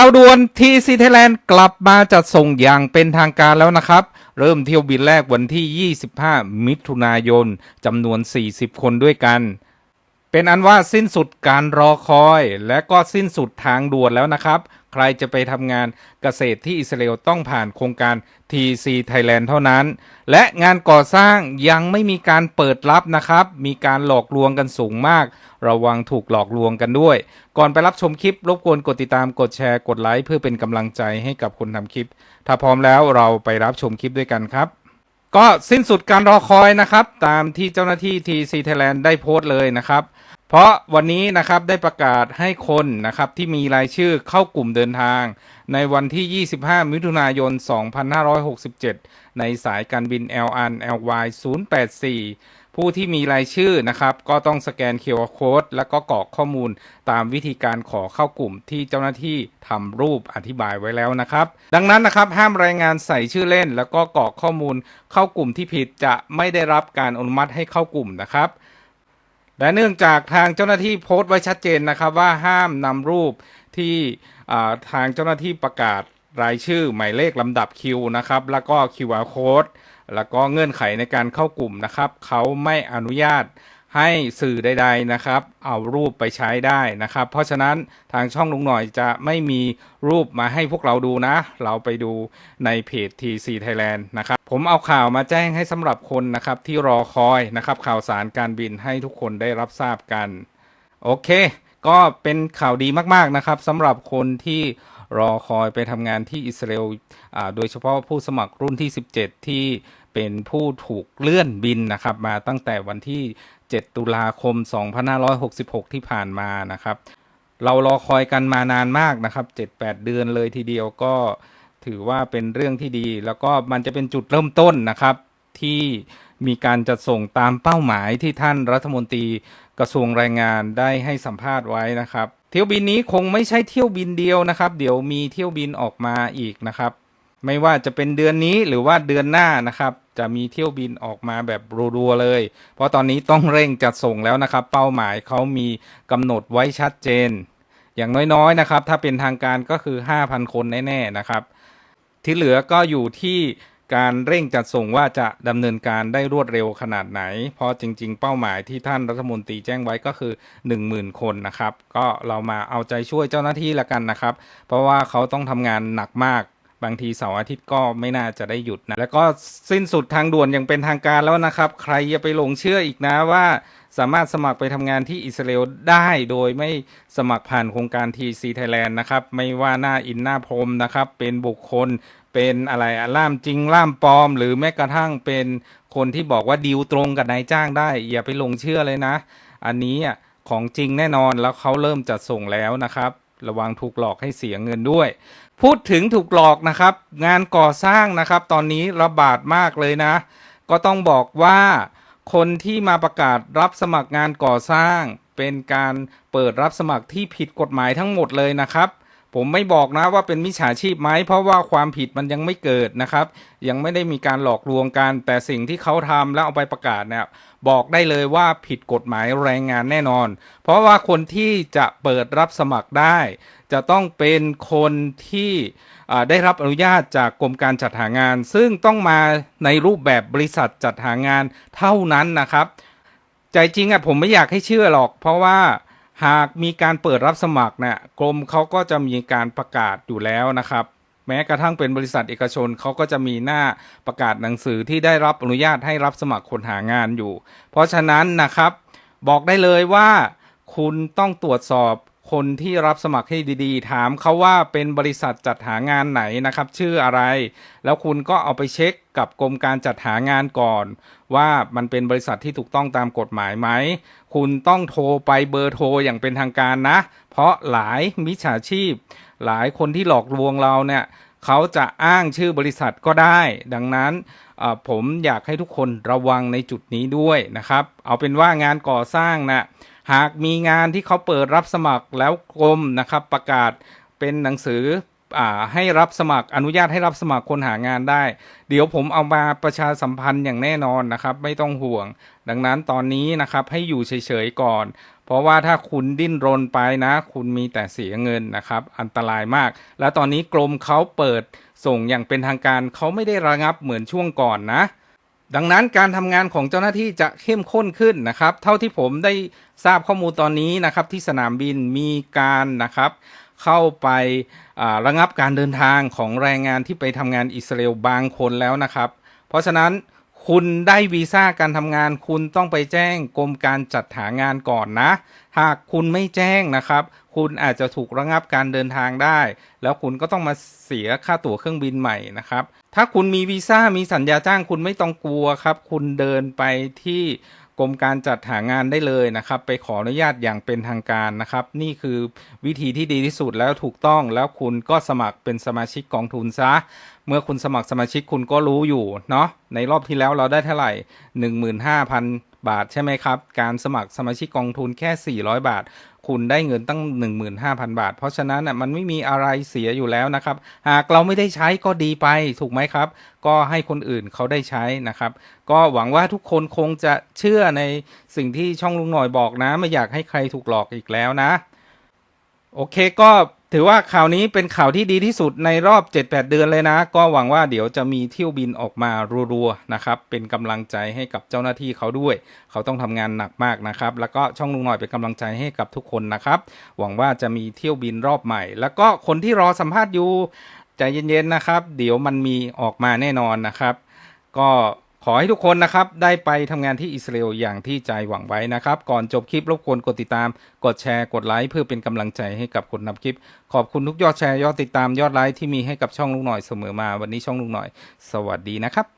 ข่าวด่วนทีซีไทยแลนด์กลับมาจัดส่งอย่างเป็นทางการแล้วนะครับ เริ่มเที่ยวบินแรกวันที่ 25 มิถุนายนจำนวน 40 คนด้วยกัน เป็นอันว่าสิ้นสุดการรอคอย และก็สิ้นสุดทางด่วนแล้วนะครับ ใครจะไปทำงานเกษตรที่อิสราเอลต้องผ่านโครงการ TC Thailand เท่านั้น และงานก่อสร้างยังไม่มีการเปิดรับนะครับ มีการหลอกลวงกันสูงมาก ระวังถูกหลอกลวงกันด้วย ก่อนไปรับชมคลิป รบกวนกดติดตามกดแชร์กดไลค์เพื่อเป็นกำลังใจให้กับคนทำคลิป ถ้าพร้อมแล้วเราไปรับชมคลิปด้วยกันครับ ก็สิ้นสุดการรอคอยนะครับ ตามที่เจ้าหน้าที่ TC Thailand ได้โพสต์เลยนะครับ เพราะวันนี้นะครับได้ประกาศให้คนนะครับที่มีรายชื่อเข้ากลุ่มเดินทาง ในวันที่ 25 มิถุนายน 2567 ในสายการบิน LR LY 084 ผู้ที่มีรายชื่อนะครับ ก็ต้องสแกน QR Code แล้วก็กรอกข้อมูลตามวิธีการขอเข้ากลุ่มที่เจ้าหน้าที่ทำรูปอธิบายไว้แล้วนะครับ ดังนั้นนะครับห้ามรายงานใส่ชื่อเล่น แล้วก็กรอกข้อมูลเข้ากลุ่มที่ผิดจะไม่ได้รับการอนุมัติให้เข้ากลุ่มนะครับ และเนื่องจากทางเจ้าหน้าที่โพสต์ไว้ชัดเจนนะครับว่าห้ามนำรูปที่ทางเจ้าหน้าที่ประกาศรายชื่อหมายเลขลำดับคิวนะครับ แล้วก็ QR code แล้วก็เงื่อนไขในการเข้ากลุ่มนะครับ เขาไม่อนุญาตให้สื่อใด ๆนะครับ เอารูปไปใช้ได้นะครับ เพราะฉะนั้นทางช่องลุงหน่อยจะไม่มีรูปมาให้พวกเราดูนะ เราไปดูในเพจ TC Thailand นะครับ ผมเอาข่าวมาแจ้งให้สำหรับคนนะครับที่รอคอยนะครับ ข่าวสารการบินให้ทุกคนได้รับทราบกัน โอเค ก็เป็นข่าวดีมากๆนะครับสำหรับคนที่รอคอยไปทำงานที่อิสราเอลอ่าโดยเฉพาะผู้สมัครรุ่นที่ 17 ที่เป็นผู้ถูกเลื่อนบินนะครับ มาตั้งแต่วันที่ 7 ตุลาคม 2566 ที่ผ่านมานะครับ เรารอคอยกันมานานมากนะครับ 7-8 เดือนเลยทีเดียวก็ ถือว่าเป็นเรื่องที่ดี แล้วก็มันจะเป็นจุดเริ่มต้นนะครับ ที่มีการจัดส่งตามเป้าหมายที่ท่านรัฐมนตรีกระทรวงแรงงานได้ให้สัมภาษณ์ไว้นะครับ เที่ยวบินนี้คงไม่ใช่เที่ยวบินเดียวนะครับ เดี๋ยวมีเที่ยวบินออกมาอีกนะครับ ไม่ว่าจะเป็นเดือนนี้หรือว่าเดือนหน้านะครับ จะมีเที่ยวบินออกมาแบบรัวๆเลย เพราะตอนนี้ต้องเร่งจัดส่งแล้วนะครับ เป้าหมายเขามีกำหนดไว้ชัดเจน อย่างน้อยๆนะครับ ถ้าเป็นทางการก็คือ 5,000 คนแน่ๆนะครับ ที่เหลือก็อยู่ที่การเร่งจัดส่งว่าจะดำเนินการได้รวดเร็วขนาดไหน เพราะจริง ๆ เป้าหมายที่ท่านรัฐมนตรีแจ้งไว้ก็คือ 10,000 คนนะครับ ก็เรามาเอาใจช่วยเจ้าหน้าที่ละกันนะครับ เพราะว่าเขาต้องทำงานหนักมาก บางทีเสาร์อาทิตย์ก็ไม่น่าจะได้หยุดนะ แล้วก็สิ้นสุดทางด่วนอย่างเป็นทางการแล้วนะครับ ใครอย่าไปหลงเชื่ออีกนะว่าสามารถสมัครไปทำงานที่อิสราเอลได้โดยไม่สมัครผ่านโครงการ TC Thailand นะครับ ไม่ว่าหน้าอินหน้าพรมนะครับ เป็นบุคคลเป็นอะไรอะล่ามจริงล่ามปลอม หรือแม้กระทั่งเป็นคนที่บอกว่าดีลตรงกับนายจ้างได้ อย่าไปหลงเชื่อเลยนะ อันนี้ของจริงแน่นอนแล้วเขาเริ่มจัดส่งแล้วนะครับ ระวังถูกหลอกให้เสียเงินด้วย พูดถึงถูกหลอกนะครับ งานก่อสร้างนะครับ ตอนนี้ระบาดมากเลยนะ ก็ต้องบอกว่าคนที่มาประกาศรับสมัครงานก่อสร้าง เป็นการเปิดรับสมัครที่ผิดกฎหมายทั้งหมดเลยนะครับ ผมไม่บอกนะว่าเป็นมิจฉาชีพไหมเพราะว่าความผิดมันยังไม่เกิดนะครับ ยังไม่ได้มีการหลอกลวงกัน แต่สิ่งที่เขาทำแล้วเอาไปประกาศเนี่ยบอกได้เลยว่าผิดกฎหมายแรงงานแน่นอน เพราะว่าคนที่จะเปิดรับสมัครได้ จะต้องเป็นคนที่ได้รับอนุญาตจากกรมการจัดหางาน ซึ่งต้องมาในรูปแบบบริษัทจัดหางานเท่านั้นนะครับ ใจจริงอะผมไม่อยากให้เชื่อหรอก เพราะว่า หากมีการเปิดรับสมัครเนี่ยกรมเขาก็จะมีการประกาศอยู่แล้วนะครับ แม้กระทั่งเป็นบริษัทเอกชนเขาก็จะมีหน้าประกาศหนังสือที่ได้รับอนุญาตให้รับสมัครคนหางานอยู่ เพราะฉะนั้นนะครับ บอกได้เลยว่า คุณต้องตรวจสอบ คนที่รับสมัครให้ดีๆ ถามเขาว่าเป็นบริษัทจัดหางานไหนนะครับ ชื่ออะไร แล้วคุณก็เอาไปเช็คกับกรมการจัดหางานก่อน ว่ามันเป็นบริษัทที่ถูกต้องตามกฎหมายไหม คุณต้องโทรไปเบอร์โทรอย่างเป็นทางการนะ เพราะหลายมิจฉาชีพ หลายคนที่หลอกลวงเราเนี่ยเขาจะอ้างชื่อบริษัทก็ได้ ดังนั้นผมอยากให้ทุกคนระวังในจุดนี้ด้วยนะครับ เอาเป็นว่างานก่อสร้างนะ หากมีงานที่เขาเปิดรับสมัครแล้วกรมนะครับประกาศเป็นหนังสืออ่าให้รับสมัครอนุญาตให้รับสมัครคนหางานได้ เดี๋ยวผมเอามาประชาสัมพันธ์อย่างแน่นอนนะครับ ไม่ต้องห่วง ดังนั้นตอนนี้นะครับให้อยู่เฉยๆก่อน เพราะว่าถ้าคุณดิ้นรนไปนะ คุณมีแต่เสียเงินนะครับ อันตรายมาก และตอนนี้กรมเขาเปิดส่งอย่างเป็นทางการเขาไม่ได้ระงับเหมือนช่วงก่อนนะ ดังนั้นการทำงานของเจ้าหน้าที่จะเข้มข้นขึ้นนะครับ เท่าที่ผมได้ทราบข้อมูลตอนนี้นะครับ ที่สนามบินมีการนะครับ เข้าไประงับการเดินทางของแรงงานที่ไปทำงานอิสราเอลบางคนแล้วนะครับ เพราะฉะนั้น คุณได้วีซ่าการทำงาน คุณต้องไปแจ้งกรมการจัดหางานก่อนนะ หากคุณไม่แจ้งนะครับ คุณอาจจะถูกระงับการเดินทางได้ แล้วคุณก็ต้องมาเสียค่าตั๋วเครื่องบินใหม่นะครับ ถ้าคุณมีวีซ่ามีสัญญาจ้างคุณไม่ต้องกลัวครับ คุณเดินไปที่กรมการจัดหางานได้เลยนะครับ ไปขออนุญาตอย่างเป็นทางการนะครับ นี่คือวิธีที่ดีที่สุดแล้วถูกต้องแล้วคุณก็สมัครเป็นสมาชิกกองทุนซะ เมื่อคุณสมัครสมาชิกคุณก็รู้อยู่เนาะในรอบที่แล้วเราได้เท่าไหร่ 15,000 บาทใช่ไหมครับ การสมัครสมาชิกกองทุนแค่ 400 บาท คุณได้เงินตั้ง 15,000 บาท เพราะฉะนั้นน่ะมันไม่มีอะไรเสียอยู่แล้วนะครับ หากเราไม่ได้ใช้ก็ดีไปถูกไหมครับ ก็ให้คนอื่นเขาได้ใช้นะครับ ก็หวังว่าทุกคนคงจะเชื่อในสิ่งที่ช่องลุงหน่อยบอกนะ ไม่อยากให้ใครถูกหลอกอีกแล้วนะ โอเคก็ ถือว่าข่าวนี้เป็นข่าวที่ดีที่สุดในรอบ 7-8 เดือนเลยนะ ก็หวังว่าเดี๋ยวจะมีเที่ยวบินออกมารัวๆนะครับ เป็นกำลังใจให้กับเจ้าหน้าที่เขาด้วย เขาต้องทำงานหนักมากนะครับ แล้วก็ช่องลุงหน่อยเป็นกำลังใจให้กับทุกคนนะครับ หวังว่าจะมีเที่ยวบินรอบใหม่ แล้วก็คนที่รอสัมภาษณ์อยู่ใจเย็นๆนะครับ เดี๋ยวมันมีออกมาแน่นอนนะครับ ก็ ขอให้ทุกคนนะครับได้ไปทำงานที่อิสราเอลอย่างที่ใจหวังไว้นะครับ ก่อนจบคลิปรบกวนกดติดตาม กดแชร์กดไลค์เพื่อเป็นกำลังใจให้กับคนนำคลิป ขอบคุณทุกยอดแชร์ยอดติดตามยอดไลค์ที่มีให้กับช่องลุงหน่อยเสมอมา วันนี้ช่องลุงหน่อย สวัสดีนะครับ